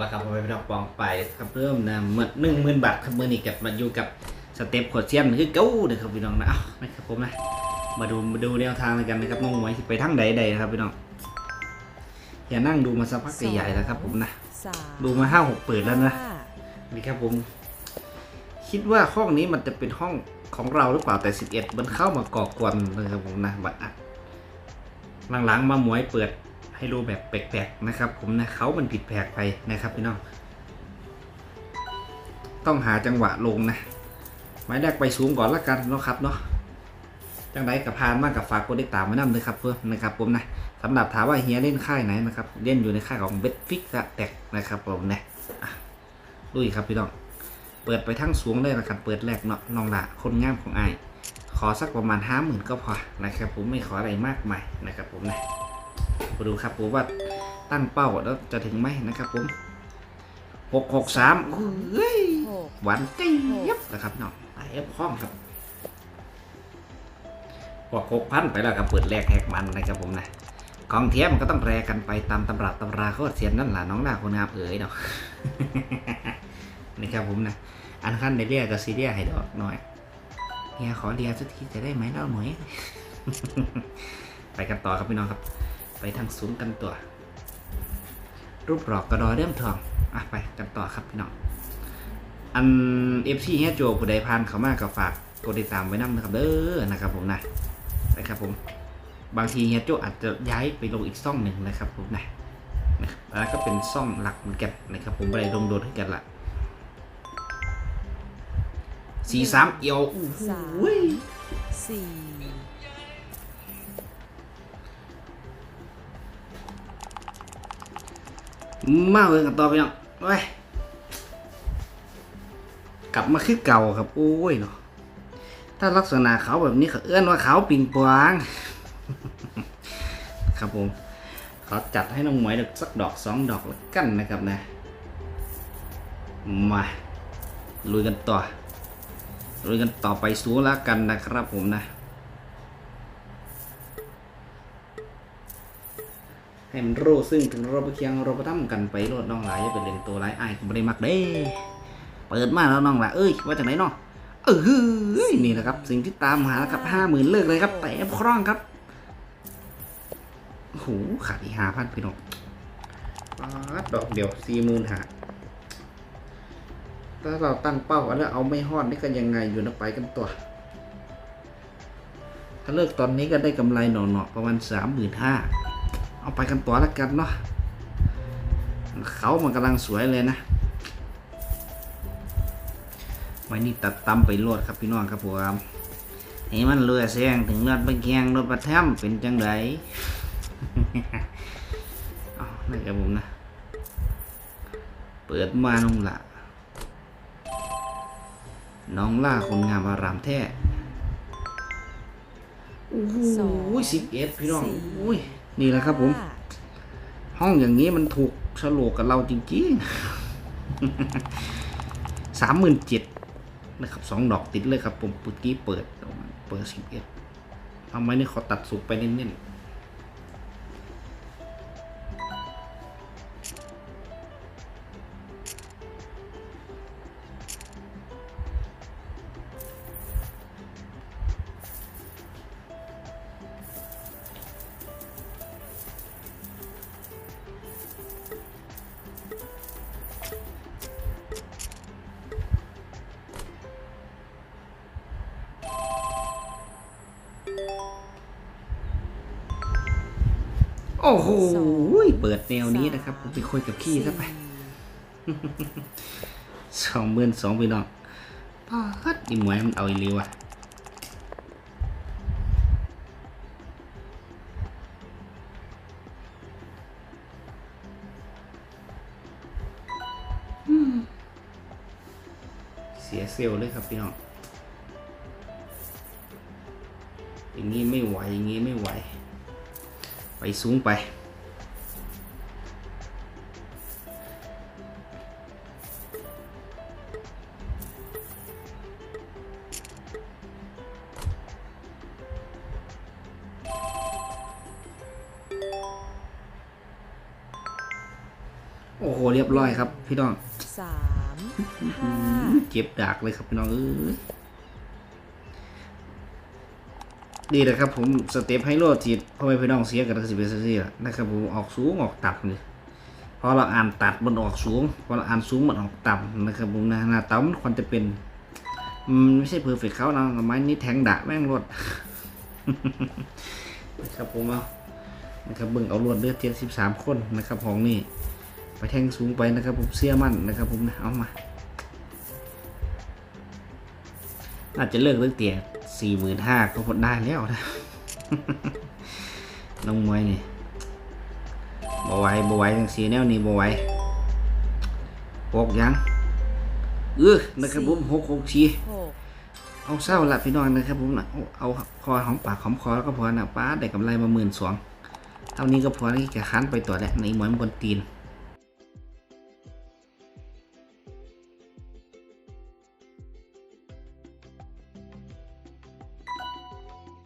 ละครับผมไปดอกปองไปครับเพิ่มนะเมื่อหนึ่งหมื่นบาทครับมือนี้กับมาอยู่กับสเต็ปขวดเซียนคือเก้าเด้อครับพี่น้องนะเอานะครับผมนะมาดูมาดูแนวทางกันนะครับน้องหมวยไปทางใดใดนะครับพี่น้องอย่านั่งดูมาสักพักใหญ่ๆแล้วครับ ผมนะดูมาห้าหกเปิดแล้วนะนี่ครับผม คิดว่าห้องนี้มันจะเป็นห้องของเราหรือเปล่าแต่สิบเอ็ดมันเข้ามาก่อกวนนะครับผมนะบัดอัดหลังๆมาหมวยเปิด ให้ดูแบบแปลกๆนะครับ ผมนะเขามันผิดแปลกไปนะครับพี่น้องต้องหาจังหวะลงนะไม้แรกไปสูงก่อนละกันเนาะครับเนาะจังไรกับพานมากกับฝากกดติดตามไว้นำเลยครับเพื่อนนะครับผมนะสำหรับถามว่าเฮียเล่นค่ายไหนนะครับเล่นอยู่ในค่ายของเบสฟิกแตกนะครับผมนะอะลุยครับพี่น้องเปิดไปทั้งสูงเลยนะครับเปิดแรกเนาะน้องละคนงามของไอขอสักประมาณห้าหมื่นก็พอนะครับผมไม่ขออะไรมากมายนะครับผมนะ มาดูครับผมว่าตั้งเป้าแล้วจะถึงไหมนะครับผมหกหกสามเฮ้ยหวานเจี๊ยบนะครับน้องไอเอห้องครับบอกหกพันไปแล้วครับเปิดแรกแหกมันนะครับผมนะของเทียมมันก็ต้องแรกันไปตามตำราตำราโคตรเสียนนั่นแหละน้องหน้าคนงามเอ๋ยเนาะนี่ครับผมนะอันขั้นในเรียกกับซีเรียให้ดอกหน่อยเฮียขอเรียสักทีจะได้ไหมเล่าหน่อยไปกันต่อครับพี่น้องครับ ไปทางศูนย์กันตัว รูปหลอกกระดอเริ่มทองอะไปกันต่อครับพี่น้องอันเอฟซีเฮียโจผู้ใดพานเขามากกับฝากกดติดตามไว้นำนะครับเด้อนะครับผมนะนะครับผมบางทีเฮียโจอาจจะย้ายไปลงอีกซ่องหนึ่งนะครับผมนะนะครับแล้วก็เป็นซ่องหลักเหมือนกันนะครับผมไปลงโดนให้กันละสี่สามเอียวโอ้โหส มาเลยกันต่อไปเนาะเว้ยกลับมาคือเก่าครับ โอ้ยเนาะถ้าลักษณะเขาแบบนี้เขาเอื้อนว่าเขาปิงปวางครับผมเขาจัดให้น้องหมวยสักดอกสองดอกแล้วกันนะครับนะ มาลุยกันต่อลุยกันต่อไปสูงแล้วกันนะครับผมนะ ให้มันรู้ซึ่งถึงเราไปเคียงเราไปทำกันไปโลดน้องหลายอย่าไปเล่นตัวร้ายอายก็ไม่ได้มักเด้ เปิดมาแล้วน้องหลายเอ้ยว่าจากไหนเน้องเอ้ยนี่แหละครับ สิ่งที่ตามหาครับห้าหมื่นเลิกเลยครับ แต่คร่องครับโหขาดอีห้าพันพี่น้องดดอกเดียวสี่หมื่นหาถ้าเราตั้งเป้าแล้วเอาไม่ฮอดนี่ก็ยังไงอยู่นะไปกันตัว ถ้าเลิกตอนนี้ก็ได้กำไรหน่อๆประมาณสามหมื่นห้า เอาไปกันตัวละกันเนาะเขามันกำลังสวยเลยนะไว้นี่ตัดตำไปโลดครับพี่น้องครับผมให้มันเลือแซงถึงเลือดไปแกงรถประแทมเป็นจังไดเอานี่ครับผมนะ เปิดมาน้องละน้องล่าคนงามอารามแท้โอ้โหสิบเอ็ดพี่น้องโอ้ย นี่แหละครับผมห้าห้องอย่างนี้มันถูกฉลกกับเราจริงๆสามหมื่นเจ็ดนะครับสองดอกติดเลยครับผมปุกี้เปิดออกมาเปิดสิบเอ็ดทำไมนี่เขาตัดสุกไปเน้นๆ โอ้โหเปิดแนวนี้นะครับผมไปคุยกับขี้ซะไปสองหมื่นสองพี่น้องปัดอีหมวยมันเอาอีเลีวอะอืมเสียเซลล์เลยครับพี่น้องอย่างนี้ไม่ไหวอย่างนี้ไม่ไหว ไปสูงไป โอ้โห เรียบร้อยครับ พี่น้องสามห้าเจ็บดากเลยครับ พี่น้องเอ้ย ดีเลยครับผมสเต็ปไฮโลทีพ่อแม่พี่น้องเสียกันก็สิเป็นซี่ละนะครับผมออกสูงออกต่ำเลยพอเราอ่านตัดมันออกสูงพอเราอ่านสูงมันออกต่ำนะครับผมนะหน้าเต้ามันควรจะเป็นอืมไม่ใช่เพอร์เฟกเขานะไม้นี้แทงดะแม่งรถนะครับผมเอานะครับเบิ่งเอารวดเลือดเทียสิบสามคนนะครับของนี่ไปแทงสูงไปนะครับผมเสียมั่นนะครับผมนะเอามาอาจจะเลิกเลิกเตี่ย สี่หมื่นห้าก็พอได้แล้วนะน้องมวยนี่บไหวบไหวจังสีแนวนี้บไหวหกยังเออนะครับผมหกหกชีหกเอาเศร้าละพี่น้องนะครับผมนะเอาเอาพอหอมปากหอมคอแล้วก็พอนะป้าได้กำไรมาหมื่นสองเท่านี้ก็พอที่จะค้านไปต่อแล้วในหมวยมันบนตีน